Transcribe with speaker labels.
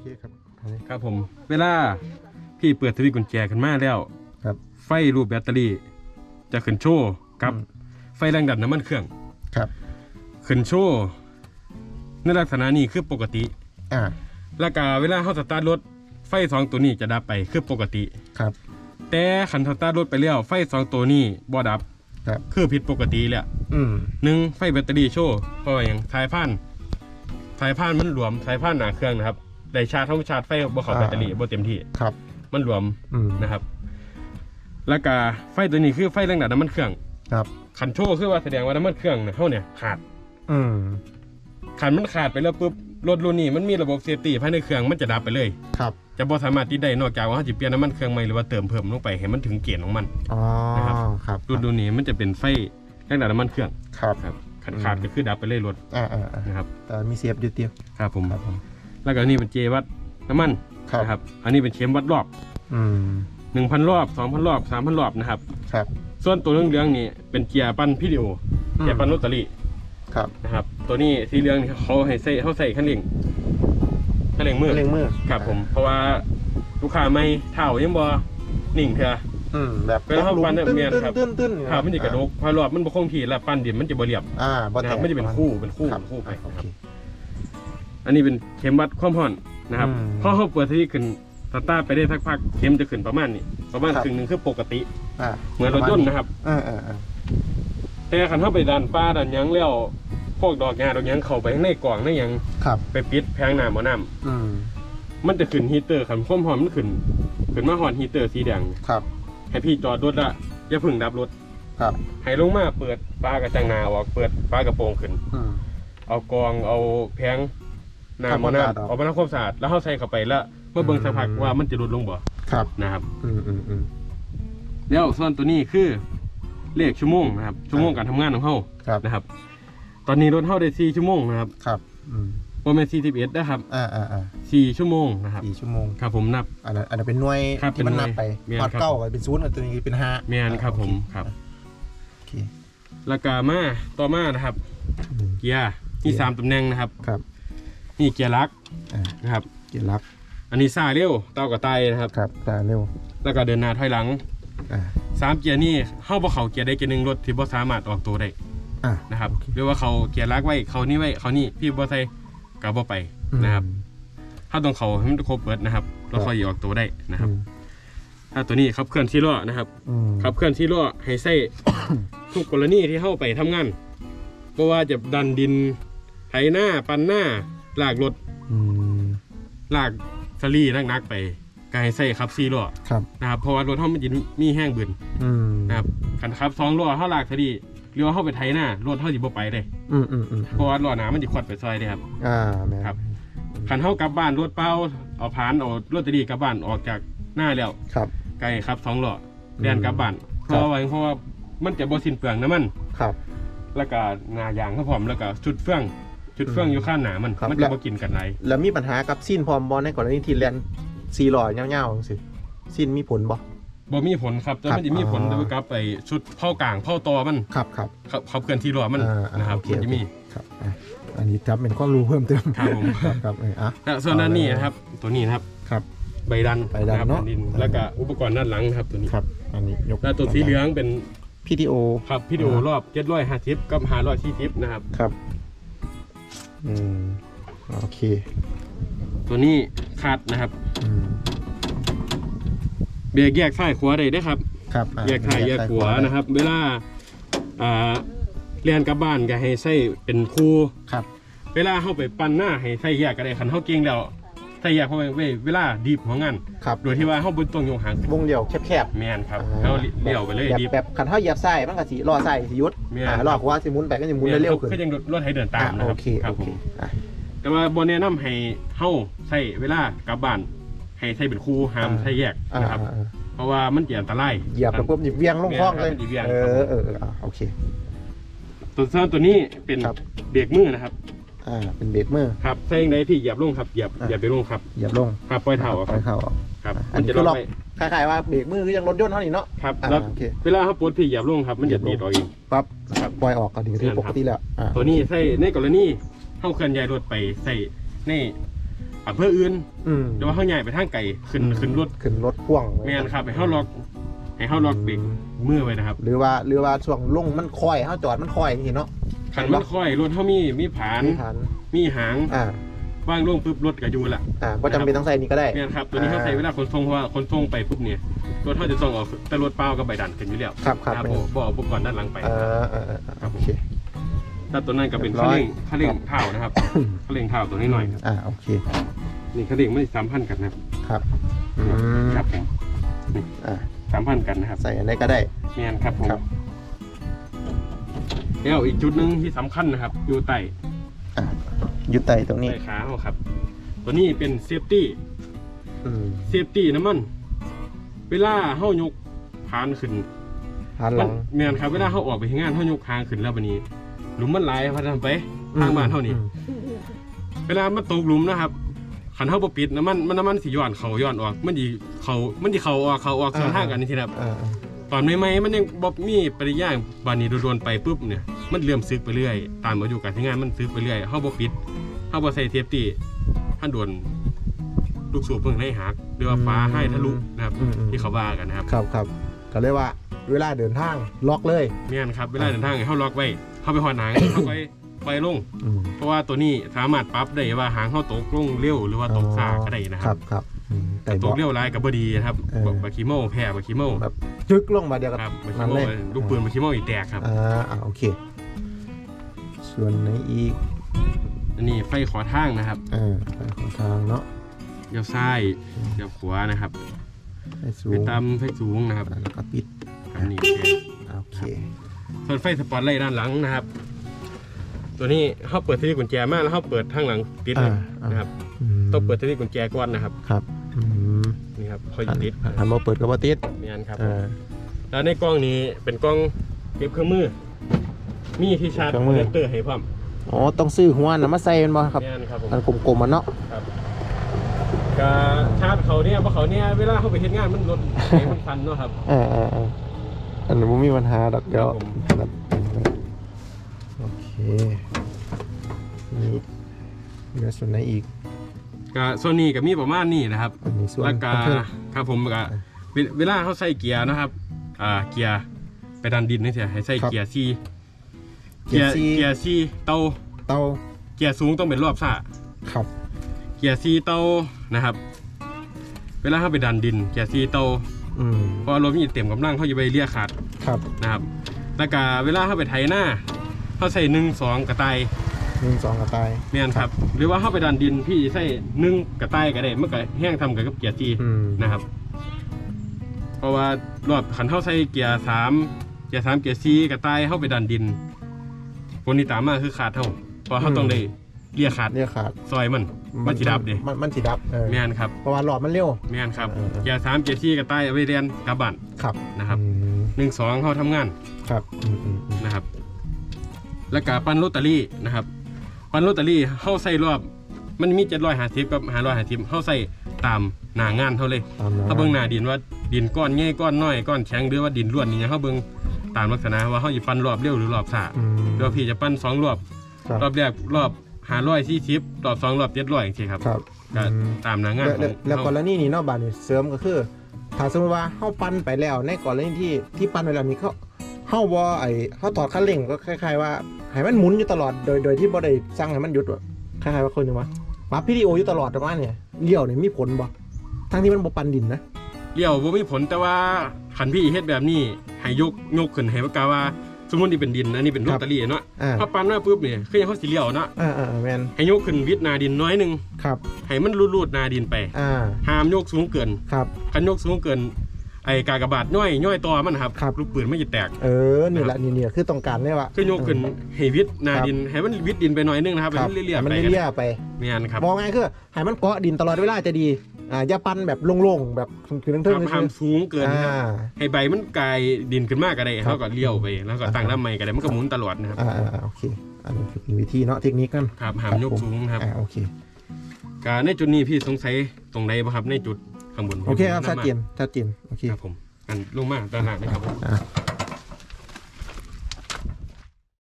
Speaker 1: เคครับอันนี้
Speaker 2: ครับผม เวลาพี่เปิดสวิตช์กุญแจขึ้นมาแล้ว
Speaker 1: ครับ
Speaker 2: ไฟรูปแบตเตอรี่ จะขึ้นโชว์กับ
Speaker 1: อืม
Speaker 2: ไฟแรงดันน้ำมันเครื่อง
Speaker 1: ครับ
Speaker 2: ขึ้นโชว์ในลักษณะนี้คือปกติ
Speaker 1: อ่า
Speaker 2: แล้วก็เวลาเขาสตาร์ทรถไฟสองตัวนี้จะดับไปคือปกติ
Speaker 1: ครับ
Speaker 2: แต่ขันสตาร์ทรถไปแล้วไฟสองตัวนี้บ่ดับ
Speaker 1: ครับ
Speaker 2: คือผิดปกติแหละ
Speaker 1: อืม
Speaker 2: หนึ่งไฟแบตเตอรี่โชว์เพราะว่าอย่างสายพานสายพานมันหลวมสายพานหนาเครื่องนะครับ ได้ชาร์จทั้งชาร์จไฟบ่เข้าแบตเตอรี่บ่เต็มที่
Speaker 1: ครับ
Speaker 2: มันหลวม
Speaker 1: อืม
Speaker 2: นะครับ แล้วก็ไฟตัวนี้คือไฟแรงดันน้ำมันเครื่อง
Speaker 1: ครับ
Speaker 2: ขันโชว์คือว่าแสดงว่าน้ำมันเครื่องเนี่ยเขาเนี่ยขาด
Speaker 1: อืม
Speaker 2: ขันมันขาดไปแล้วปุ๊บรถรุ่นนี้มันมีระบบเซฟตี้ภายในเครื่องมันจะดับไปเลย
Speaker 1: ครับ
Speaker 2: จะบ่สามารถติดได้นอกจากว่าเขาจะเปลี่ยนน้ำมันเครื่องใหม่หรือว่าเติมเพิ่มลงไปให้มันถึงเกณฑ์ของมัน
Speaker 1: อ๋อ
Speaker 2: นะครับ
Speaker 1: ครับ
Speaker 2: รุ่นรุ่นนี้มันจะเป็นไฟแรงดันน้ำมันเครื่อง
Speaker 1: ครับ
Speaker 2: ครับขาดขาดก็คือดับไปเลยรถ
Speaker 1: อ่าอ่าอ่า
Speaker 2: นะครับ
Speaker 1: แต่มีเสียบอยู่เตียว
Speaker 2: ครับผม
Speaker 1: ครับผม
Speaker 2: แล้วก็นี่เป็นเจวัดน้ำมัน
Speaker 1: ครับ
Speaker 2: นะครับ อันนี้เป็นเข็มวัดรอบ
Speaker 1: อืม
Speaker 2: 1,000รอบ2,000รอบ3,000รอบนะครับ
Speaker 1: ครับ
Speaker 2: ส่วนตัวเหลืองๆนี่เป็นเกียร์ปั้นพิดีโอเกียร์ปั้นลอตเตอรี่
Speaker 1: ครับ
Speaker 2: นะครับ ตัวนี้สีเหลืองนี่เขาให้ใส่เขาใส่คันเร่งคันเร่งมือ
Speaker 1: เร่งมือ
Speaker 2: ครับผมเพราะว่าลูกค้าไม่เท่ายังบ่นิ่งเถอะ
Speaker 1: อืมแบบ
Speaker 2: เวลาเข้าปั้นเนี่ย
Speaker 1: ตื้น
Speaker 2: เมียนครับ
Speaker 1: ตื้นตื้น
Speaker 2: ถ้ามันจะกระดกพอรอบมันบ่คงที่แล้วปั้นดินมันจะบ่เรียบ
Speaker 1: อ่าบ่
Speaker 2: นะครับ
Speaker 1: แตก
Speaker 2: ไม่ได้เป็นคู่เป็นคู่
Speaker 1: รับ
Speaker 2: เป็นคู่ไป
Speaker 1: โอ
Speaker 2: นะครับ
Speaker 1: เค
Speaker 2: อันนี้เป็นเข็มวัดความร้อนนะครับ
Speaker 1: อืม
Speaker 2: พอเขาเปิดที่ขึ้นสตาร์ทไปได้สักพักเข็มจะขึ้นประมาณนี้ประมาณ
Speaker 1: ครับ
Speaker 2: ครึ่งหนึ่งคือปกติ
Speaker 1: อ่า
Speaker 2: เหมือนรถยนต์นะครับ
Speaker 1: อ่าอ่าอ่า
Speaker 2: แต่ขันเข้าไปดันป้าดันหยังแล้วพวกดอกหญ้าดอกหยังเข้าไปข้างในกล่องในหยัง
Speaker 1: ครับ
Speaker 2: ไปปิดแพงน้ำบ่น้
Speaker 1: อืมำ
Speaker 2: มันจะขึ้นฮีเตอร์ขันความร้อนมันขึ้นขึ้นมาหอนฮีเตอร์สีแดง
Speaker 1: ครับ
Speaker 2: ให้พี่จอดรถละอย่าเพึ่งดับรถ
Speaker 1: ครับ
Speaker 2: ให้ลงมาเปิดฟ้ากระจังหนาออกเปิดฟ้ากระโปรงขึ้น
Speaker 1: อืม
Speaker 2: เอากองเอาแพง น้ำ
Speaker 1: ทำค
Speaker 2: บ่
Speaker 1: วามสะอาดออก
Speaker 2: น้ำเอาไปทำความสะอาดแล้วเข้าใส่เข้าไปแล้วเมื่อเบิ่งสักพัก
Speaker 1: อืม
Speaker 2: ว่ามันจะลดลงบ่
Speaker 1: ครับ
Speaker 2: นะครับ
Speaker 1: อืมอืมอืม
Speaker 2: แล้วส่วนตัวนี้คือเลขชั่วโมงนะครับชั่วโมงการทำงานของเขา
Speaker 1: ครับ
Speaker 2: นะครับ ตอนนี้รถเข้าได้4ชั่วโมงนะครับ
Speaker 1: ครับอืม
Speaker 2: ประมาณ41นะครับ
Speaker 1: อ่าอ่าอ่า
Speaker 2: 4ชั่วโมงนะครับ
Speaker 1: สี่ชั่วโมง
Speaker 2: ครับผมนับ
Speaker 1: อันนั้นอันนั้นเป็นหน่วย
Speaker 2: ครับ
Speaker 1: ที่มัน
Speaker 2: เป็นหน่
Speaker 1: นั
Speaker 2: วย
Speaker 1: บไป
Speaker 2: เมียน
Speaker 1: พอด
Speaker 2: ครับ
Speaker 1: เก้าก็เป็นศูนย์อันตัวนี้เป็นห้า
Speaker 2: แมนครับผมครับ
Speaker 1: โอเค
Speaker 2: แล้วก็มาต่อมานะครับ
Speaker 1: อืม
Speaker 2: เกียร์มีสามตำแหน่งนะครับ
Speaker 1: ครับ
Speaker 2: นี่เกียร์ลัก
Speaker 1: อ่า
Speaker 2: นะครับ
Speaker 1: เกียร์ลัก
Speaker 2: อันนี้ซ่าเร็วเต้ากับไตนะครับ
Speaker 1: ครับตาเร็ว
Speaker 2: แล้วก็เดินหน้าถอยหลัง
Speaker 1: อ่า
Speaker 2: สามเกียร์นี่เข้าบ่เขาเกียร์ได้เกียร์หนึ่งรถที่บ่สามารถออกตัวได้
Speaker 1: อ่า
Speaker 2: นะครับหรือว่าเขาเกียร์ลักไว้เขานี่ไว้เขานี่พี่บ่ใส่กับบ่ไปนะครับ ถ้าต้องเขาให้มันครบเปิดนะครับเราค่อยออกตัวได้นะครับ
Speaker 1: อืม
Speaker 2: ถ้าตัวนี้ขับเคลื่อนที่ล้อนะครับ
Speaker 1: อืม
Speaker 2: ขับเคลื่อนที่ล้อให้ใส่ ทุกกรณีที่เข้าไปทำงานเพราะว่าจะดันดินไถหน้าปันหน้า ลากรถ
Speaker 1: อืม
Speaker 2: ลากสลีนักๆไปก็ให้ใส่ขับซีล้อ
Speaker 1: ครับ
Speaker 2: นะครับเพราะว่ารถเฮามันจะมีแห้งบืน
Speaker 1: อืม
Speaker 2: นะครับคันขับสองล้อเฮาลากสลีหรือว่าเฮาไปไถหน้ารถเฮาสิบ่ไปเลย
Speaker 1: อืมอืมอืม
Speaker 2: เพราะว่าล้อหน้ามันสิควัดไปซอยเด้ครับ
Speaker 1: อ่าแม่น
Speaker 2: ครับ คันเฮากลับบ้านรถเปล่าเอาผานเอารถตอรีกลับบ้านออกจากหน้าแล้ว
Speaker 1: ครับ
Speaker 2: ไกลครับสองล้อเรียนกลับบ้านเพ
Speaker 1: ครับ
Speaker 2: ราะว่าเพราะว่ามันจะบ่สิ้นเปลืองน้ำมัน
Speaker 1: ครับ
Speaker 2: แล้วก็หน้ายางก็พร้อมแล้วก็จุดเฟื่อง จุดเฟื่องอยู่ข้างหน้ามัน
Speaker 1: ครับ
Speaker 2: มัน
Speaker 1: แล้
Speaker 2: จะ
Speaker 1: ว
Speaker 2: บ่กินกันไหน
Speaker 1: แล้วมีปัญหากับซีนพร้อมบอลในกรณีที่แลนซีลอยเงาๆสิซีนมีผลบ่
Speaker 2: บ่มีผลครับแต่
Speaker 1: ครับ
Speaker 2: มันจะมีผล
Speaker 1: อ๋อ
Speaker 2: กับไปชุดเผากลางเผาตอมัน
Speaker 1: ครับครับ
Speaker 2: ขับขับเคลื่อนที่ล้อมัน
Speaker 1: อ่าอ่า
Speaker 2: นะครับ
Speaker 1: โอเค
Speaker 2: มันจะมี
Speaker 1: ครับอะอันนี้จับเป็นข้อรู้เพิ่มเติม
Speaker 2: ครับผม
Speaker 1: ครับครับเอออะ
Speaker 2: แล้วส่วนด้านนี้นะครับตัวนี้นะครับ
Speaker 1: ครับ
Speaker 2: ใบดัน
Speaker 1: ใบดัน
Speaker 2: ครับ
Speaker 1: เนอะ
Speaker 2: แผ่ดิแล้วก็อุปกรณ์ด้านหลังครับตัวนี้
Speaker 1: ครับ อันนี้ยก
Speaker 2: แล้วตัวสีเหลืองเป็น
Speaker 1: พีทีโอ
Speaker 2: ครับพิดีโอรอบ750กับ540นะครับ
Speaker 1: ครับ อืมโอเค
Speaker 2: ตัวนี้คาดนะครับ
Speaker 1: อืม
Speaker 2: เบรกแยกซ้ายขวาได้เด้อครับ
Speaker 1: ครับอะ
Speaker 2: แยกซ้ายแยกขวานะครับ เวลาอ่าเรียนกลับบ้านก็ให้ใส่เป็นคู่
Speaker 1: ครับ
Speaker 2: เวลาเข้าไปปั้นหน้าให้ใส่แยกก็ได้คันเฮาเก่งแล้ว ใส่แยกเข้าไปเว้ยเวลาดีบหัวงาน
Speaker 1: ครับ
Speaker 2: โดยที่ว่าเฮาบ่ต้องโยงหาง
Speaker 1: วงเดียวแคบ
Speaker 2: แม่นครับ
Speaker 1: ๆ
Speaker 2: เฮาเลี้ยวไปเลย
Speaker 1: แบบ
Speaker 2: ดีบ
Speaker 1: แบบขันเท้าเหยียบไส้มันก็สิรอไส้สิหยุด
Speaker 2: แม่น
Speaker 1: อ่ารอขวาสิหมุนไปก็สิหมุนได้เร็วขึ้น
Speaker 2: คือยังรถให้เดินตาม
Speaker 1: อะ
Speaker 2: นะค
Speaker 1: โอ
Speaker 2: รับ
Speaker 1: เค
Speaker 2: ครับ
Speaker 1: โอ
Speaker 2: ผ
Speaker 1: เค
Speaker 2: ม
Speaker 1: อะ
Speaker 2: แต่ว่าบ่แนะนำให้เฮาใส่เวลากลับบ้านให้ใส่เป็นคู่ห้ามใส่แยก
Speaker 1: อ่า
Speaker 2: นะครับ
Speaker 1: อ่าอ่า
Speaker 2: เพราะว่ามันจะอันตราย
Speaker 1: เหยียบแล้วปุ๊บนี่เวียงลงคลองเลย
Speaker 2: แม่นครับมันสิเวียง
Speaker 1: เอ
Speaker 2: ครับ
Speaker 1: อเออเอออะโอเค
Speaker 2: ตัวเสื้อตัวนี้เป็น
Speaker 1: ครับ
Speaker 2: เบรกมือนะครับ
Speaker 1: อ่าเป็นเบรกมือ
Speaker 2: ครับใส่ยังไงพี่เหยียบลงครับเหยียบ
Speaker 1: อะ
Speaker 2: เหยียบไปลงครับ
Speaker 1: เหยียบลง
Speaker 2: ครับปล่อยเท้าอะ
Speaker 1: ป
Speaker 2: ค
Speaker 1: ล่
Speaker 2: รั
Speaker 1: อบยเท้าออก
Speaker 2: ครับ
Speaker 1: อัน
Speaker 2: มัน
Speaker 1: นี้
Speaker 2: จะ
Speaker 1: คือ
Speaker 2: ล็
Speaker 1: ล็
Speaker 2: อ
Speaker 1: อกก
Speaker 2: ไว้
Speaker 1: คล้ายๆว่าเบรกมือคือยังรถยนต์เท่านี้เนาะ
Speaker 2: ครับ
Speaker 1: อ่า
Speaker 2: แล้ว
Speaker 1: โอเค
Speaker 2: เวลาเขาปลดพี่เหยียบลงครับ มันจะดีดออกเอง
Speaker 1: ปั๊บ
Speaker 2: ครับ
Speaker 1: ปล่อยออกก็ดีถือปกติแล้วอ่า
Speaker 2: ตัวนี้ใส่ในกรณีเข้าเคลื่อนย้ายรถไปใส่ในอำเภออื่น
Speaker 1: อืม
Speaker 2: หรือว่าเขาใหญ่ไปทางไก่ขึ้นขึ้นรถ
Speaker 1: ขึ้นรถพ่วง
Speaker 2: แม่นครับให้เขาล็อกให้เขาล็อกเบรกมือไว้นะครับ
Speaker 1: หรือว่าหรือว่าช่วงลงมันคอยเฮาจอดมันคอยอย่างนี้เนาะ
Speaker 2: ขันมันค่อยรถเขามีมีผาน
Speaker 1: มีฐาน
Speaker 2: มีหาง
Speaker 1: อ่า
Speaker 2: ว่างลงปุ๊บรถก็อยู่ละ
Speaker 1: อ่าก็จำเป็นต้องใส่นี่ก็ได้
Speaker 2: แม่นครับตัวนี้เขาใส่เวลาขนส่งเพราะว่าขนส่งไปปุ๊บเนี่ยรถเขาจะต้องเอาแต่รถเปล่าก็ใบดันขึ้นอยู่แล้ว
Speaker 1: ครับครับ
Speaker 2: นะ
Speaker 1: เป็น
Speaker 2: ผมบอกอุปกรณ์ด้านหลังไป
Speaker 1: เออเออเออ
Speaker 2: ครับ
Speaker 1: โอ
Speaker 2: ผม
Speaker 1: เค
Speaker 2: ถ้าตัวนั้นก็เป็น
Speaker 1: เรียบร้
Speaker 2: ขา
Speaker 1: อย
Speaker 2: เร่งขาเร่งเท้านะครับขาเร่งเท้าตัวนี้หน่อยครับ
Speaker 1: อ่าโอเค
Speaker 2: นี่ขาเร่งไม่สามพันกันนะครับ
Speaker 1: ครับอืม
Speaker 2: ครับผม
Speaker 1: อ่า
Speaker 2: สามพันกันนะครับ
Speaker 1: ใส่อันไหนก็ได้
Speaker 2: แม่นครับผม
Speaker 1: ครับ
Speaker 2: แล้วอีกจุดหนึ่งที่สำคัญนะครับ อยู่ใต้
Speaker 1: อ่ายึดไตตรงนี้
Speaker 2: ใต้ขาเขาครับ ตัวนี้เป็นเซฟตี้
Speaker 1: อืม
Speaker 2: เซฟตี้น้ำมัน เวลาเฮายกพานขึ้น
Speaker 1: หันหลัง
Speaker 2: แม่นครับเวลาเฮาออกไปเฮ็ดงานเฮายกพานขึ้นแล้วบัดนี้ หลุมมันหลายพันไปทางบ้านเฮานี่
Speaker 1: อืม
Speaker 2: เวลามันตกหลุมนะครับขันเฮาบ่ปิดน้ำมันมันน้ำมันสิย้อนเข้าย้อนออก มันสิเข้ามันสิเข้าออกเข้าออกสวนทางกันนี่ทีครับ
Speaker 1: อ่าอ่า
Speaker 2: ตอนใหม่ๆมันยังบ่มีปริยายบานนี้โดนๆไปปุ๊บเนี่ยมันเริ่มซึกไปเรื่อย ตามอายุการใช้งานมันซึกไปเรื่อยเฮาบ่ปิดเฮาบ่ใส่เทปตี้ถ้าโดนลูกสูบเพิ่งได้หักหรือว่าฟ้าให้ทะลุนะครับ
Speaker 1: อืมอืม
Speaker 2: ที่เขาว่ากันนะครับ
Speaker 1: ครับครับก็เรียกว่าเวลาเดินทางล็อกเลย
Speaker 2: แม่นครับเวลาเดินทางให้เฮาล็อกไว้เฮาไปหอดหางเฮาไปไปลง
Speaker 1: อืม
Speaker 2: เพราะว่าตัวนี้สามารถปรับได้ว่าหางเฮาตกลงเร็วหรือว่าตกช้าก็ได้นะค
Speaker 1: ค
Speaker 2: รั
Speaker 1: รั
Speaker 2: บบ
Speaker 1: ครับ อืมแต่
Speaker 2: ต
Speaker 1: บอก
Speaker 2: กเร็วหลายก็บ่ดีนะครับ
Speaker 1: เออ
Speaker 2: บาคิโมแพ้บาคิโม
Speaker 1: แบบจึกลงมาเดียวกับ
Speaker 2: ครับบาคิ
Speaker 1: นั่น
Speaker 2: โม
Speaker 1: เลย
Speaker 2: ลูกปืนบาคิโมอีกแตกครับ
Speaker 1: อ่าอ่าโอเค ส่วนไหนอีก
Speaker 2: อันนี้ไฟขอทางนะครับ
Speaker 1: อ่าไปของทางเนาะ
Speaker 2: เดี๋ยวซ้ายเดี๋ยวขวานะครับ
Speaker 1: ให้สู
Speaker 2: ไป
Speaker 1: ง
Speaker 2: ตามไฟสูงนะครับ
Speaker 1: อ่าแล้วก็ปิด
Speaker 2: อันนี้โอเค
Speaker 1: โอเค
Speaker 2: ส่วนไฟสปอตไลท์ด้านหลังนะครับ ตัวนี้เขาเปิดที่กุญแจมาแล้วเขาเปิดทางหลังติดเลย
Speaker 1: อ่าอ่าน
Speaker 2: นะครับ
Speaker 1: ม
Speaker 2: ต้องเปิดที่กุญแจก่อนนะครับ
Speaker 1: ครับ อืม
Speaker 2: นี่ครับคอย
Speaker 1: อัน
Speaker 2: ติด
Speaker 1: อันบ่เปิดก็บ่ติด
Speaker 2: นี่อันครับ
Speaker 1: อ่า
Speaker 2: แล้วในกล้องนี้เป็นกล้องเก็บเครื่องมือ มีที่ชาร์จ
Speaker 1: เครื่องมือ
Speaker 2: คอมพิวเตอร์ให้พร้อม
Speaker 1: อ๋อต้องซื้อหัวน่ะมาใส่แมันบ่ครับ
Speaker 2: นี่อันครับผม
Speaker 1: อันกลมๆมันเนาะ
Speaker 2: ครับก็ชาร์จเขาเนี่ยเพราะเขาเนี่ยเวลาเขาไปเฮ็ดงานมันรถเสียงมันฟันเนาะครับ
Speaker 1: อ่าอ่าอ่าอันนี้บ่มีปัญหาดอกเดี๋ยว
Speaker 2: ครับผม
Speaker 1: นับโอเคนี่เหลือส่วนไหนอีก
Speaker 2: ก็ส่วนนี้ก็มีประมาณนี้นะครับ
Speaker 1: อันนี้ส่วน
Speaker 2: แล้วก็
Speaker 1: คอนเทน
Speaker 2: ครับผมก็เวเวลาเขาใส่เกียร์นะครับอ่าเกียร์ไปดันดินนี่เสียให้ใส่เกียร์ซี
Speaker 1: เกียร์ C
Speaker 2: เกียร์ซีเตา
Speaker 1: เตา
Speaker 2: เกียร์สูงต้องเป็นรอบซ่า
Speaker 1: ครับ
Speaker 2: เกียร์ซีเตานะครับ เวลาเขาไปดันดิน เกียร์ซีเตา
Speaker 1: อืม
Speaker 2: เพราะว่ารถมีเต็มกำลังเขาจะไปเลียขาด
Speaker 1: ครับ
Speaker 2: นะครับแล้วก็เวลาเขาไปไถหน้าเขาใส่หนึ่งสองกระต่าย
Speaker 1: หนึ่งสองกระต่าย
Speaker 2: เมียนครับ หรือว่าเขาไปดันดินพี่ใส่หนึ่งกระต่ายก็ได้มันก็แห้งทำกันกับเกียร์ซี
Speaker 1: อืม
Speaker 2: นะครับ เพราะว่ารอบขันเข้าใส่เกียร์สามเกียร์สามเกียร์สี่กระต่ายเข้าไปดันดินผลที่ตามมาคือขาดเท่าเพราะเขาต้องได้เลียขาด
Speaker 1: เรียกขาด
Speaker 2: ซอยมันมันสิดับเดิ
Speaker 1: มันมันสิดับเออ
Speaker 2: แม่นครับ
Speaker 1: เพราะว่าหลอดมันเร็ว
Speaker 2: แม่นครับ
Speaker 1: เออเออ
Speaker 2: เกียร์สามเกียร์สี่กระต่ายเอาไปเรียนกลับบ้าน
Speaker 1: ครับ
Speaker 2: นะครับ
Speaker 1: อืม
Speaker 2: หนึ่งสองเขาทำงาน
Speaker 1: ครับอืมอืมอืม
Speaker 2: นะครับ แล้วก็ปั้นลอตเตอรี่นะครับ ปั้นลอตเตอรี่เข้าใส่รอบ มันมีเจ็ดร้อยห้าสิบกับห้าร้อยห้าสิบเข้าใส่ตามหน้างานเท่าเลย
Speaker 1: ตามนั้น
Speaker 2: ถ้าเบิ่งหน้าดินว่าดินก้อนใหญ่ก้อนน้อยก้อนแข็งหรือว่าดินล้วนนี่ยังเขาเบิ่งตามลักษณะว่าเขาจะปั้นรอบเร็วหรือรอบช้า
Speaker 1: อืม
Speaker 2: หรือว่าพี่จะปั้นสองรอบ
Speaker 1: ครับ
Speaker 2: รอบแรกรอบห้าร้อยสี่สิบรอบสองรอบเจ็ดร้อยอย่างเงี้ยครับ
Speaker 1: ครับ
Speaker 2: ก็
Speaker 1: อืม
Speaker 2: ตามหน้างาน
Speaker 1: แล้ว
Speaker 2: ขอ
Speaker 1: แล้ว
Speaker 2: ง
Speaker 1: แล้วก
Speaker 2: เขา
Speaker 1: รณีนี้เนาะบาดนี่เสริมก็คือ ถ้าสมมติว่าเฮาปั้นไปแล้วในกรณีที่ที่ปั้นไปแล้วนี่เขาเฮาบ่ไอ้เฮาถอดคันเร่งก็คล้ายๆว่า ให้มันหมุนอยู่ตลอด โดย โดยที่บ่ได้สั่งให้มันหยุดว่ะคล้ายๆว่าคนนึงว่าปรับวิดีโออยู่ตลอดประมาณเนี่ยเลี้ยวนี่มีผลบ่ทั้งที่มันบ่ปันดินนะ
Speaker 2: เลี้ยวบ่มีผลแต่ว่าขันพี่เฮ็ดแบบนี้ให้ยกยกขึ้นให้ปากกาว่าสมมตินี่เป็นดินอันนี้เป็นลอตเตอรี่เนาะ
Speaker 1: อ่า
Speaker 2: ถ้าปั้นมาปุ๊บเนี่ยคือยังเขาสิเลี้ยวเนาะ
Speaker 1: อ่าอ่าแม่น
Speaker 2: ให้ยกขึ้นวิดหนาดินน้อยหนึง
Speaker 1: ครับ
Speaker 2: ให้มันรูดๆหนาดินไป
Speaker 1: อ่า
Speaker 2: ห้ามยกสูงเกิน
Speaker 1: ครับ
Speaker 2: คันยกสูงเกิน ไอ้กากบาดย่อยย่อยตัวมันครับ
Speaker 1: ครับ
Speaker 2: ลูกปืนไม่จะแตก
Speaker 1: เออ นี่แหละนี่เนี่ยคือต้องการได้ว่า
Speaker 2: คือยกขึ้นให้วิดหนา
Speaker 1: ครับ
Speaker 2: ดินให้มันวิดดินไปหน่อยนึงนะครับ
Speaker 1: ค
Speaker 2: ให้
Speaker 1: รับ
Speaker 2: มันเลี่ยๆ
Speaker 1: มัน
Speaker 2: ไป
Speaker 1: เลี่ยๆไป
Speaker 2: เมียนครับ
Speaker 1: มองไงคือให้มันเกาะดินตลอดเวลาจะดีอ่าอย่าปั้นแบบโล่งๆแบบคือทั้ง
Speaker 2: ค
Speaker 1: ๆ
Speaker 2: รับ
Speaker 1: นี่
Speaker 2: ห้ามสูงเกิน
Speaker 1: อ่า
Speaker 2: นะครับให้ใบมันกลายดินขึ้นมากก็ได้
Speaker 1: ครับ
Speaker 2: เขาก็เลี้ยวไปแล้วก็ตั้งลำใหม่ก็ได้มันก็หมุนตลอดนะครับ
Speaker 1: อ่าอ่าอ่าโอเคอันนี้คือวิธีเนาะเทคนิคกัน
Speaker 2: ครับห้ามยกสูงนะครับ
Speaker 1: อ่าโอเค
Speaker 2: การในจุดนี้พี่สงสัยตรงใดบ่ครับในจุด ข้างบน
Speaker 1: โอเคครับชัดเจนชัดเจนโอเค
Speaker 2: ครับผมอันลงมาด้านล่างนะครับผม
Speaker 1: อ่า